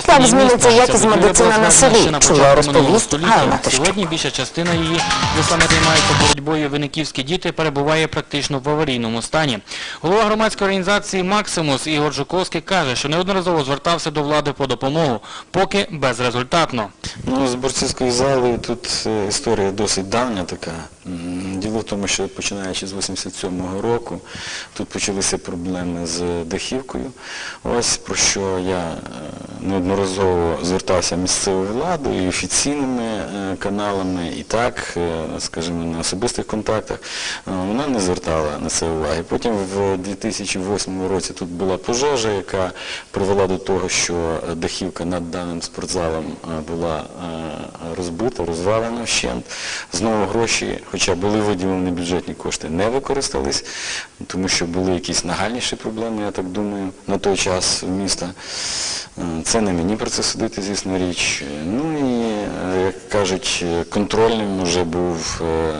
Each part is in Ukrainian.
частині зміниться якість медицини на селі? Чула розповість. Ганна Сьогодні більша частина її, де саме займаються боротьбою виниківські діти, перебуває практично в аварійному стані. Голова громадської організації «Максимус» Ігор Жуковський каже, що неодноразово звертався до влади по допомогу, поки безрезультатно. Ну, з борцівської зали тут е, історія досить давня така. Діло в тому, що починаючи з 87-го року тут почалися проблеми з дахівкою. Ось про що я е, неодноразово звертався в місцеву владу і офіційними е, каналами, і так, е, скажімо, на особистих контактах. Е, Вона не звертала на це уваги. Потім в 2008 році тут була пожежа, яка привела до того, що дахівка над даним спортзалом була розбита, розвалена вщент. Знову гроші, хоча були виділені бюджетні кошти, не використались, тому що були якісь нагальніші проблеми, я так думаю, на той час міста. Це не мені про це судити, звісно, річ. Ну і, е, як кажуть, контрольним вже був е,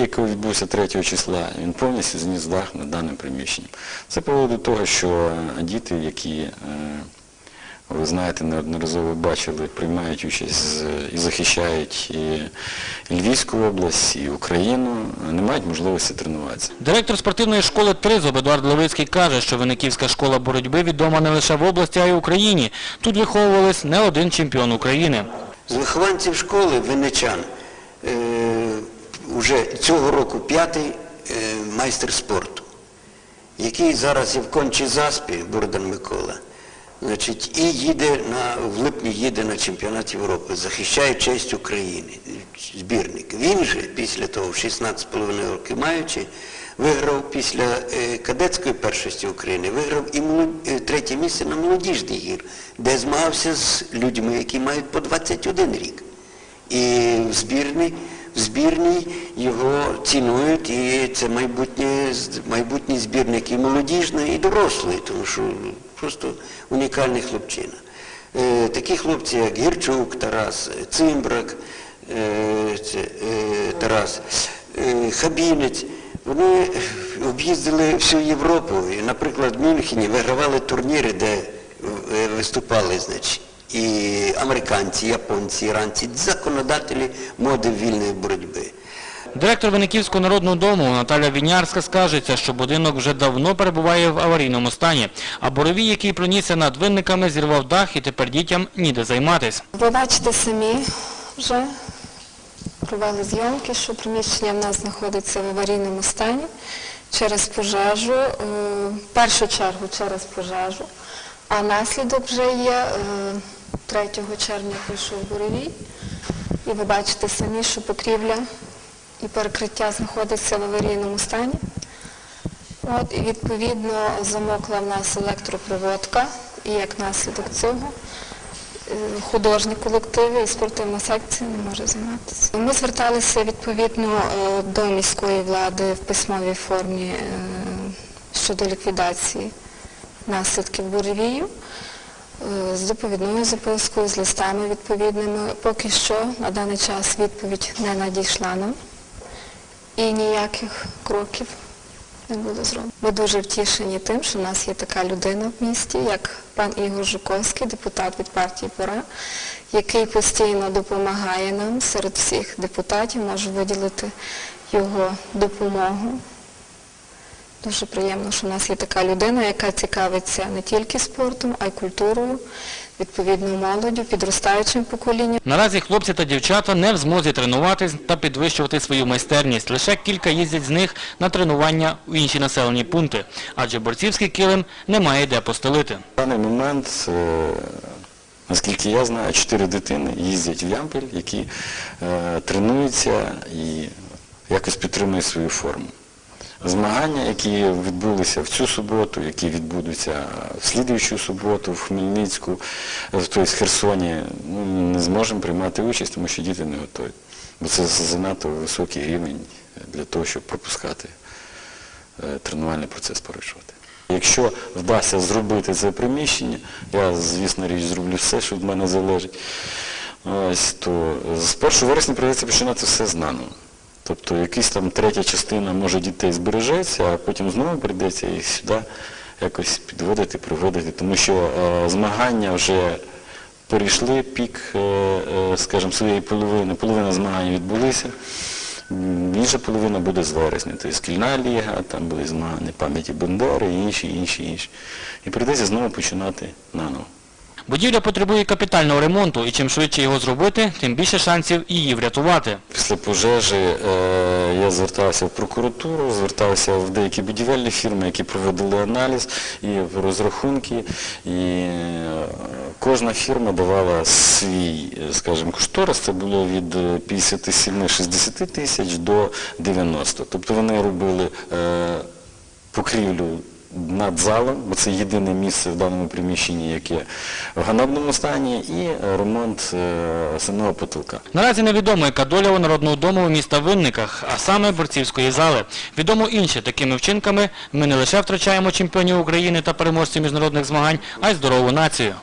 який відбувся 3 числа. Він повністю зніс дах над даним приміщенням. Це привело до того, що е, діти, які ви знаєте, неодноразово бачили, приймають участь і захищають і Львівську область, і Україну, не мають можливості тренуватися. Директор спортивної школи «Тризуб» Едуард Левицький каже, що Виниківська школа боротьби відома не лише в області, а й в Україні. Тут виховувались не один чемпіон України. З вихованців школи винничан е, вже цього року п'ятий е, майстер спорту, який зараз є в кончій заспі, Бурдан Микола. Значить, і їде на, в липні їде на чемпіонат Європи, захищає честь України, збірник. Він же після того, в 16,5 років маючи, виграв після е, кадетської першості України, виграв і е, третє місце на молодіжний гір, де змагався з людьми, які мають по 21 рік. І в збірній, в збірній його цінують, і це майбутнє, майбутній збірник і молодіжної, і дорослої, тому що просто унікальний хлопчина. Е, такі хлопці, як Гірчук, Тарас, Цимбрак, е, е, Тарас, Хабінець, вони об'їздили всю Європу. Наприклад, в Мюнхені вигравали турніри, де виступали, значить, і американці, японці, іранці, законодателі моди вільної боротьби. Директор Виниківського народного дому Наталя Вінярська скажеться, що будинок вже давно перебуває в аварійному стані, а боровій, який пронісся над винниками, зірвав дах і тепер дітям ніде займатись. Ви бачите самі вже провели зйомки, що приміщення в нас знаходиться в аварійному стані через пожежу, е, в першу чергу через пожежу, а наслідок вже є е, 3 червня прийшов буревій. І ви бачите самі, що покрівля і перекриття знаходиться в аварійному стані. От, і відповідно замокла в нас електропроводка, і як наслідок цього е, художні колективи і спортивна секція не може займатися. Ми зверталися відповідно е, до міської влади в письмовій формі е, щодо ліквідації наслідків буревію з доповідною запискою, з листами відповідними. Поки що на даний час відповідь не надійшла нам і ніяких кроків не буде зроблено. Ми дуже втішені тим, що в нас є така людина в місті, як пан Ігор Жуковський, депутат від партії «Пора», який постійно допомагає нам серед всіх депутатів, може виділити його допомогу. Дуже приємно, що в нас є така людина, яка цікавиться не тільки спортом, а й культурою, відповідно молоддю, підростаючим поколінням. Наразі хлопці та дівчата не в змозі тренуватись та підвищувати свою майстерність. Лише кілька їздять з них на тренування у інші населені пункти, адже борцівський килим немає де постелити. В даний момент, е, наскільки я знаю, чотири дитини їздять в Ямпіль, які е, тренуються і якось підтримують свою форму. Змагання, які відбулися в цю суботу, які відбудуться в слідуючу суботу в Хмельницьку, в Херсоні, ну, не зможемо приймати участь, тому що діти не готові. Бо це занадто високий рівень для того, щоб пропускати е, тренувальний процес порушувати. Якщо вдасться зробити це приміщення, я, звісно, річ зроблю все, що від мене залежить, ось, то з 1 вересня прийдеться починати все знаново. Тобто якась там третя частина, може, дітей збережеться, а потім знову прийдеться їх сюди якось підводити, приводити, тому що е, змагання вже перейшли пік, е, е, скажімо, своєї половини. Половина змагань відбулися. Інша половина буде з вересня. Тобто шкільна ліга, там були змагання пам'яті Бендери і інші, інші, інші. І прийдеться знову починати наново. Будівля потребує капітального ремонту, і чим швидше його зробити, тим більше шансів її врятувати. Після пожежі е, я звертався в прокуратуру, звертався в деякі будівельні фірми, які проводили аналіз і розрахунки. І е, кожна фірма давала свій, е, скажімо, кошторис. Це було від е, 57-60 тисяч до 90. Тобто вони робили покрівлю над залом, бо це єдине місце в даному приміщенні, яке в ганебному стані, і ремонт е, самого потолка. Наразі невідомо, яка доля у Народного дому міста Винниках, а саме борцівської зали. Відомо інше, такими вчинками ми не лише втрачаємо чемпіонів України та переможців міжнародних змагань, а й здорову націю.